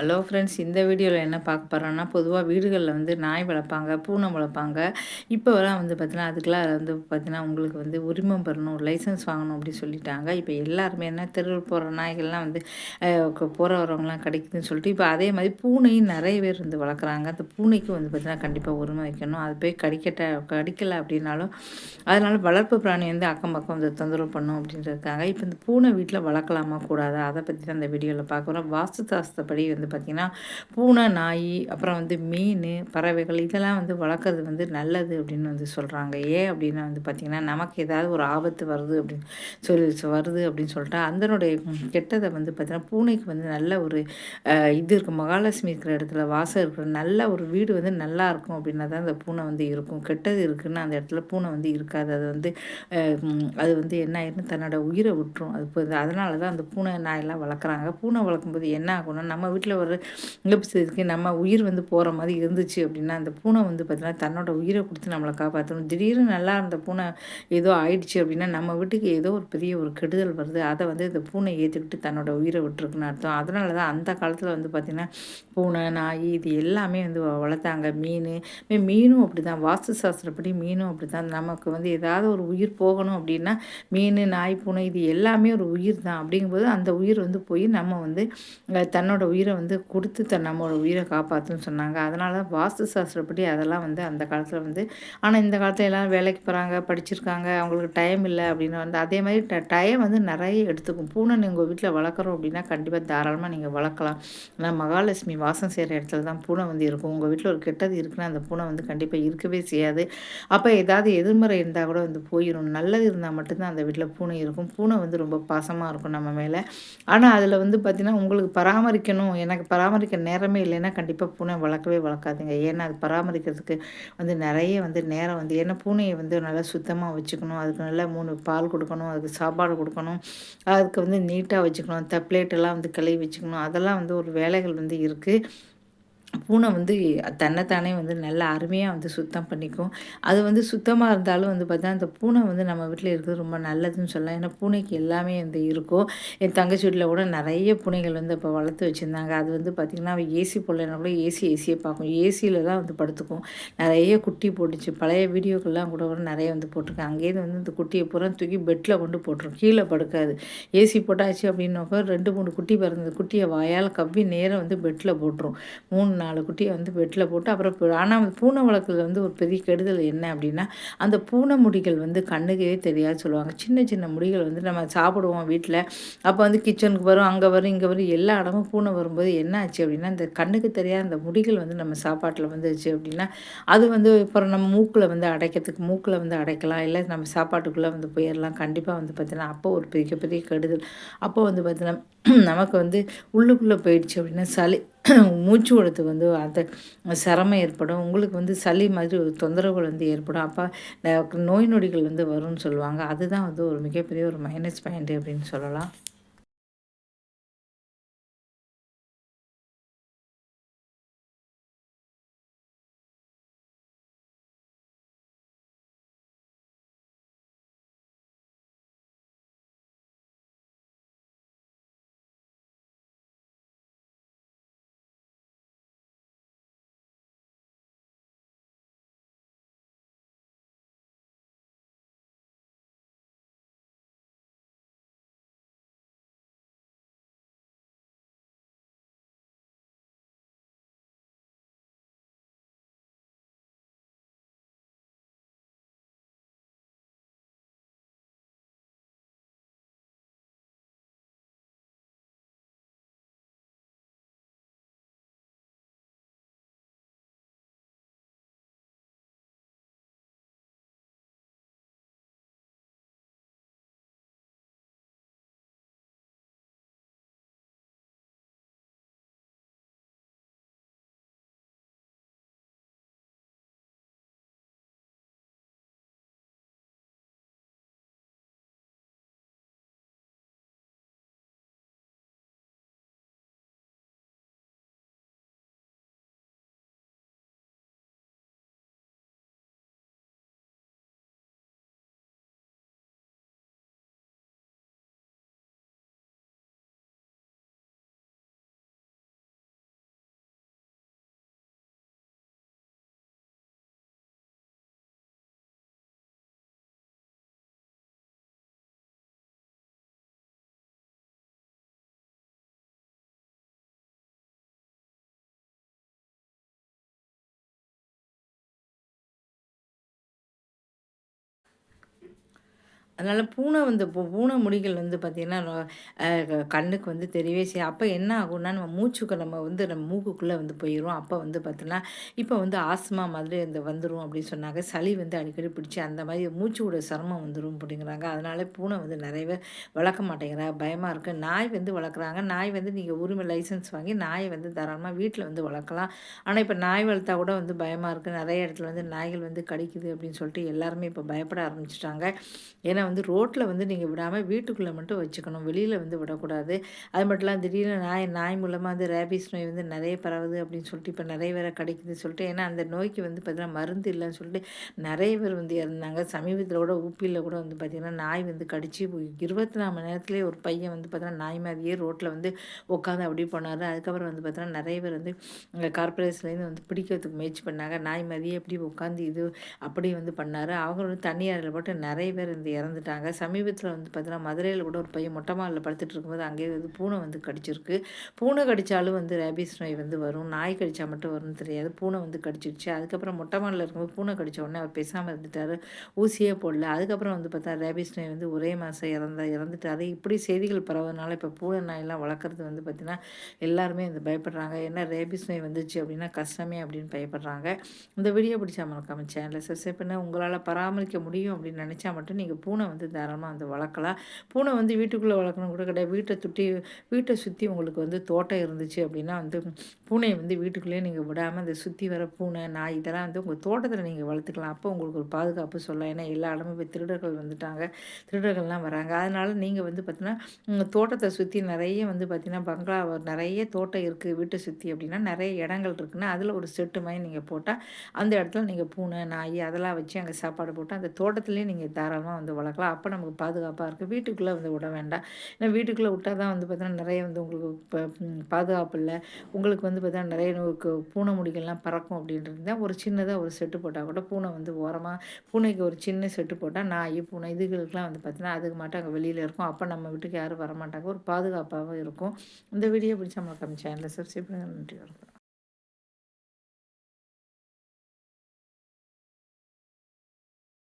Hello friends இந்த வீடியோவில் என்ன பார்க்க போகிறோன்னா பொதுவாக வீடுகளில் வந்து நாய் வளர்ப்பாங்க பூனை வளர்ப்பாங்க. இப்போலாம் வந்து பார்த்தீங்கன்னா அதுக்கெலாம் வந்து பார்த்திங்கன்னா உங்களுக்கு வந்து உரிமம் பெறணும் லைசன்ஸ் வாங்கணும் அப்படின்னு சொல்லிட்டாங்க. இப்போ எல்லாருமே என்ன தெருவில் போகிற நாய்கள்லாம் வந்து போகிற வரவங்களாம் கிடைக்குதுன்னு சொல்லிட்டு இப்போ அதே மாதிரி பூனையும் நிறைய பேர் வந்து வளர்க்குறாங்க. அந்த பூனைக்கு வந்து பார்த்திங்கன்னா கண்டிப்பாக உரிமை வைக்கணும். அது போய் கடிக்கட்ட கடிக்கலை அப்படின்னாலும் அதனால் வளர்ப்பு பிராணி வந்து அக்கம் பக்கம் வந்து தொந்தரவு பண்ணும் அப்படின்றதுக்காக இப்போ இந்த பூனை வீட்டில் வளர்க்கலாமா கூடாதா? அதை பற்றி தான் இந்த வீடியோவில் பார்க்குறோம் வாஸ்து சாஸ்திரப்படி வந்து பார்த்திங்கன்னா பூனை நாய் அப்புறம் வந்து மீன் பறவைகள் இதெல்லாம் வந்து வளர்க்குறது வந்து நல்லது அப்படின்னு வந்து சொல்கிறாங்க ஏன் அப்படின்னா வந்து பார்த்திங்கன்னா நமக்கு ஏதாவது ஒரு ஆபத்து வருது அப்படின்னு சொல்லி வருது அப்படின்னு சொல்லிட்டு அதனுடைய கெட்டதை வந்து பார்த்திங்கன்னா பூனைக்கு வந்து நல்ல ஒரு இது இருக்கும் மகாலட்சுமி இருக்கிற இடத்துல வாசம் இருக்கிற நல்ல ஒரு வீடு வந்து நல்லா இருக்கும் அப்படின்னா தான் அந்த பூனை வந்து இருக்கும். கெட்டது இருக்குன்னு அந்த இடத்துல பூனை வந்து இருக்காது. அது வந்து அது வந்து என்ன ஆயிரும் தன்னோட உயிரை விட்டுரும். அது அதனால தான் அந்த பூனை நாயெல்லாம் வளர்க்குறாங்க. பூனை வளர்க்கும்போது என்ன ஆகும்னா நம்ம வீட்டில் ஒரு இழப்பு நம்ம உயிர் வந்து போகிற மாதிரி இருந்துச்சு அப்படின்னா அந்த பூனை வந்து பார்த்திங்கன்னா தன்னோட உயிரை கொடுத்து நம்மளை காப்பாற்றணும் திடீர்னு நல்லா இருந்த பூனை ஏதோ ஆயிடுச்சு அப்படின்னா நம்ம வீட்டுக்கு ஏதோ ஒரு பெரிய ஒரு கெடுதல் வருது. அதை வந்து இந்த பூனை ஏற்றுக்கிட்டு தன்னோட உயிரை விட்டுருக்குன்னு அர்த்தம். அதனால தான் அந்த காலத்தில் வந்து பார்த்திங்கன்னா பூனை நாய் இது எல்லாமே வந்து வளர்த்தாங்க. மீன் மீனும் அப்படி தான் வாஸ்து சாஸ்திரப்படி மீனும் அப்படி தான் நமக்கு வந்து ஏதாவது ஒரு உயிர் போகணும் அப்படின்னா மீன் நாய் பூனை இது எல்லாமே ஒரு உயிர் தான் அப்படிங்கும்போது அந்த உயிர் வந்து போய் நம்ம வந்து தன்னோட உயிரை வந்து வந்து கொடுத்து த நம்மளோட உயிரை காப்பாற்றுன்னு சொன்னாங்க. அதனால வாஸ்து சாஸ்திரப்படி அதெல்லாம் வந்து அந்த காலத்தில் வந்து ஆனால் இந்த காலத்தில் எல்லாம் வேலைக்கு போகிறாங்க படிச்சிருக்காங்க அவங்களுக்கு டைம் இல்லை அப்படின்னு வந்து அதே மாதிரி ட டைம் வந்து நிறைய எடுத்துக்கும். பூனை நீங்கள் வீட்டில் வளர்க்குறோம் அப்படின்னா கண்டிப்பாக தாராளமாக நீங்கள் வளர்க்கலாம். ஏன்னா மகாலட்சுமி வாசம் செய்கிற இடத்துல தான் பூனை வந்து இருக்கும். உங்கள் வீட்டில் ஒரு கெட்டது இருக்குன்னா அந்த பூனை வந்து கண்டிப்பாக இருக்கவே செய்யாது. அப்போ ஏதாவது எதிர்மறை இருந்தால் கூட வந்து போயிடும் நல்லது இருந்தால் மட்டும்தான் அந்த வீட்டில் பூனை இருக்கும். பூனை வந்து ரொம்ப பாசமாக இருக்கும் நம்ம மேலே. ஆனால் அதில் வந்து பார்த்திங்கன்னா உங்களுக்கு பராமரிக்கணும். எனக்கு பராமரிக்க நேரமே இல்லைன்னா கண்டிப்பாக பூனை வளர்க்கவே வளர்க்காதுங்க. ஏன்னா அது பராமரிக்கிறதுக்கு வந்து நிறைய வந்து நேரம் வந்து ஏன்னா பூனையை வந்து நல்லா சுத்தமாக வச்சுக்கணும். அதுக்கு நல்லா மூணு பால் கொடுக்கணும் அதுக்கு சாப்பாடு கொடுக்கணும் அதுக்கு வந்து நீட்டாக வச்சுக்கணும். தப்ளேட்டெல்லாம் வந்து கழுவி வச்சுக்கணும். அதெல்லாம் வந்து ஒரு வேலைகள் வந்து இருக்குது பூனை வந்து தன்னைத்தானே வந்து நல்லா அருமையாக வந்து சுத்தம் பண்ணிக்கும். அது வந்து சுத்தமாக இருந்தாலும் வந்து பார்த்தா அந்த பூனை வந்து நம்ம வீட்டில் இருக்கிறது ரொம்ப நல்லதுன்னு சொல்லலாம். ஏன்னா பூனைக்கு எல்லாமே வந்து இருக்கும். என் தங்கச்சி வீட்டில் கூட நிறைய பூனைகள் வந்து இப்போ வளர்த்து வச்சுருந்தாங்க. அது வந்து பார்த்திங்கன்னா ஏசி போடலைன்னா கூட ஏசி ஏசியை பார்க்கும். ஏசியில் தான் வந்து படுத்துக்கும். நிறைய குட்டி போட்டுச்சு. பழைய வீடியோக்கள்லாம் கூட கூட நிறைய வந்து போட்டிருக்கேன் அங்கேயிருந்து வந்து இந்த குட்டியை பூரா தூக்கி பெட்டில் கொண்டு போட்டுரும். கீழே படுக்காது. ஏசி போட்டாச்சு அப்படின்னாக்கா ரெண்டு மூணு குட்டி பிறந்தது. குட்டியை வாயால் கவ்வி நேரம் வந்து பெட்டில் போட்டுரும். மூணு நாலு குட்டியை வந்து பெட்டில் போட்டு அப்புறம் ஆனால் பூனை வளர்க்குறது வந்து ஒரு பெரிய கெடுதல் என்ன அப்படின்னா அந்த பூனை முடிகள் வந்து கண்ணுக்கே தெரியாது சொல்லுவாங்க. சின்ன சின்ன முடிகள் வந்து நம்ம சாப்பிடுவோம் வீட்டில் அப்போ வந்து கிச்சனுக்கு வரும் அங்கே வரும் இங்கே வரும் எல்லா இடமும் பூனை வரும்போது என்ன ஆச்சு அப்படின்னா இந்த கண்ணுக்கு தெரியாத அந்த முடிகள் வந்து நம்ம சாப்பாட்டில் வந்துச்சு அப்படின்னா அது வந்து அப்புறம் நம்ம மூக்கில் வந்து அடைக்கிறதுக்கு மூக்கில் வந்து அடைக்கலாம். இல்லை நம்ம சாப்பாட்டுக்குள்ளே வந்து போயிடலாம் கண்டிப்பாக வந்து பார்த்தீங்கன்னா அப்போ ஒரு பெரிய பெரிய கெடுதல். அப்போ வந்து பார்த்தீங்கன்னா நமக்கு வந்து உள்ளுக்குள்ளே போயிடுச்சு அப்படின்னா சளி மூச்சு விடுறது வந்து அந்த சிரமம் ஏற்படும். உங்களுக்கு வந்து சளி மாதிரி ஒரு தொந்தரவுகள் வந்து ஏற்படும். அப்போ நோய் நொடிகள் வந்து வரும்னு சொல்லுவாங்க. அதுதான் வந்து ஒரு மிகப்பெரிய ஒரு மைனஸ் பாயிண்ட் அப்படின்னு சொல்லலாம். அதனால் பூனை வந்து இப்போ பூனை முடிகள் வந்து பார்த்திங்கன்னா கண்ணுக்கு வந்து தெரியவே செய்யும் அப்போ என்ன ஆகும்னா நம்ம மூச்சுக்கு நம்ம வந்து நம்ம மூக்குக்குள்ளே வந்து போயிடும் அப்போ வந்து பார்த்தோன்னா இப்போ வந்து ஆஸ்மா மாதிரி இந்த வந்துடும் அப்படின்னு சொன்னாங்க. சளி வந்து அடிக்கடி பிடிச்சி அந்த மாதிரி மூச்சுக்கூட சிரமம் வந்துடும் அப்படிங்கிறாங்க. அதனால பூனை வந்து நிறையவே வளர்க்க மாட்டேங்கிறா. பயமாக இருக்குது நாய் வந்து வளர்க்குறாங்க. நாய் வந்து நீங்கள் உரிமை லைசன்ஸ் வாங்கி நாயை வந்து தாராளமாக வீட்டில் வந்து வளர்க்கலாம். ஆனால் இப்போ நாய் வளர்த்தா கூட வந்து பயமாக இருக்குது நிறைய இடத்துல வந்து நாய்கள் வந்து கடிக்குது அப்படின்னு சொல்லிட்டு எல்லாருமே இப்போ பயப்பட ஆரம்பிச்சிட்டாங்க. ஏன்னா வந்து ரோட்டில் வந்து நீங்கள் விடாமல் வீட்டுக்குள்ளே மட்டும் வச்சுக்கணும். வெளியில் வந்து விடக்கூடாது. அது மட்டும் இல்லாமல் திடீர்னு நாய் நாய் மூலமாக வந்து ரேபிஸ் நோய் வந்து நிறைய பரவுது அப்படின்னு சொல்லிட்டு இப்போ நிறைய பேரை கிடைக்குதுன்னு சொல்லிட்டு ஏன்னா அந்த நோய்க்கு வந்து பார்த்திங்கன்னா மருந்து இல்லைன்னு சொல்லிட்டு நிறைய பேர் வந்து இறந்தாங்க. சமீபத்தில் கூட ஊப்பியில் கூட வந்து பார்த்திங்கன்னா நாய் வந்து கடிச்சு இருபத்தி நாலு மணி நேரத்துலேயே ஒரு பையன் வந்து பார்த்தீங்கன்னா நாய் மாதிரியே ரோட்டில் வந்து உட்காந்து அப்படி போனார். அதுக்கப்புறம் வந்து பார்த்தீங்கன்னா நிறைய பேர் வந்து கார்பரேஷன்லேருந்து வந்து பிடிக்கிறதுக்கு முயற்சி பண்ணாங்க. நாய் மாதிரியே எப்படி உட்காந்து இது அப்படி வந்து பண்ணார். அவங்க வந்து தனியாரில் போட்டு நிறைய பேர் வந்து இறந்து வந்துட்டாங்க சமீபத்தில் வந்து பார்த்தீங்கன்னா மதுரையில் கூட ஒரு பையன் மொட்டை மாலில் படுத்துட்டு இருக்கும்போது அங்கேயே வந்து பூனை வந்து கடிச்சிருக்கு. பூனை கடித்தாலும் வந்து ரேபிஸ் நோய் வந்து வரும். நாய் கடித்தா மட்டும் வரும்னு தெரியாது. பூனை வந்து கடிச்சிருச்சு. அதுக்கப்புறம் மொட்டை மாலில் இருக்கும்போது பூனை கடித்த உடனே அவர் பேசாமல் இருந்துட்டார். ஊசியே போடல. அதுக்கப்புறம் வந்து பார்த்தா ரேபிஸ் நோய் வந்து ஒரே மாதம் இறந்த இறந்துட்டார். இப்படி செய்திகள் பரவதுனால இப்போ பூனை நாயெல்லாம் வளர்க்குறது வந்து பார்த்திங்கன்னா எல்லாருமே வந்து பயப்படுறாங்க. ஏன்னா ரேபிஸ் நோய் வந்துச்சு அப்படின்னா கஷ்டமே அப்படின்னு பயப்படுறாங்க. இந்த வீடியோ பிடிச்சா மறக்காமல் சேனலை சப்ஸ்கிரைப் பண்ண. உங்களால் பராமரிக்க முடியும் அப்படின்னு நினச்சா மட்டும் நீங்கள் பூனை வந்து தாராளமாக வந்து வளர்க்கலாம். பூனை வந்து வீட்டுக்குள்ளே வளர்க்கணும் கூட கிடையாது. வீட்டை சுற்றி வீட்டை சுற்றி உங்களுக்கு வந்து தோட்டம் இருந்துச்சு அப்படின்னா வந்து பூனையை வந்து வீட்டுக்குள்ளேயே நீங்கள் விடாமல் அந்த சுற்றி வர பூனை நாய் இதெல்லாம் வந்து உங்கள் தோட்டத்தில் நீங்கள் வளர்த்துக்கலாம். அப்போ உங்களுக்கு ஒரு பாதுகாப்பு சொல்லலாம். ஏன்னா எல்லா இடமும் இப்போ திருடர்கள் வந்துட்டாங்க. திருடர்கள்லாம் வராங்க. அதனால் நீங்கள் வந்து பார்த்தீங்கன்னா உங்கள் தோட்டத்தை சுற்றி நிறைய வந்து பார்த்திங்கன்னா பங்களா நிறைய தோட்டம் இருக்குது வீட்டை சுற்றி அப்படின்னா நிறைய இடங்கள் இருக்குன்னா அதில் ஒரு செட்டு மாதிரி நீங்கள் போட்டால் அந்த இடத்துல நீங்கள் பூனை நாய் அதெல்லாம் வச்சு அங்கே சாப்பாடு போட்டு அந்த தோட்டத்துலேயே நீங்கள் தாராளமாக வந்து வளர்க்கலாம். அப்போ நமக்கு பாதுகாப்பாக இருக்குது வீட்டுக்குள்ளே வந்து விட வேண்டாம். ஏன்னா வீட்டுக்குள்ளே விட்டால் தான் வந்து பார்த்தீங்கன்னா நிறைய வந்து உங்களுக்கு இப்போ பாதுகாப்பு இல்லை. உங்களுக்கு வந்து பார்த்தீங்கன்னா நிறைய பூனை முடிகள்லாம் பறக்கும் அப்படின்றது தான். ஒரு சின்னதாக ஒரு செட்டு போட்டால் கூட பூனை வந்து ஓரமாக பூனைக்கு ஒரு சின்ன செட்டு போட்டால் நாய் பூனை இதுகளுக்கெலாம் வந்து பார்த்தீங்கன்னா அதுக்கு மட்டும் அங்கே வெளியில் இருக்கும். அப்போ நம்ம வீட்டுக்கு யாரும் வரமாட்டாங்க. ஒரு பாதுகாப்பாகவும் இருக்கும். இந்த வீடியோ பிடிச்சா நம்ம சேனலை சப்ஸ்கிரைப் பண்ணுங்கள் நன்றி வணக்கம்.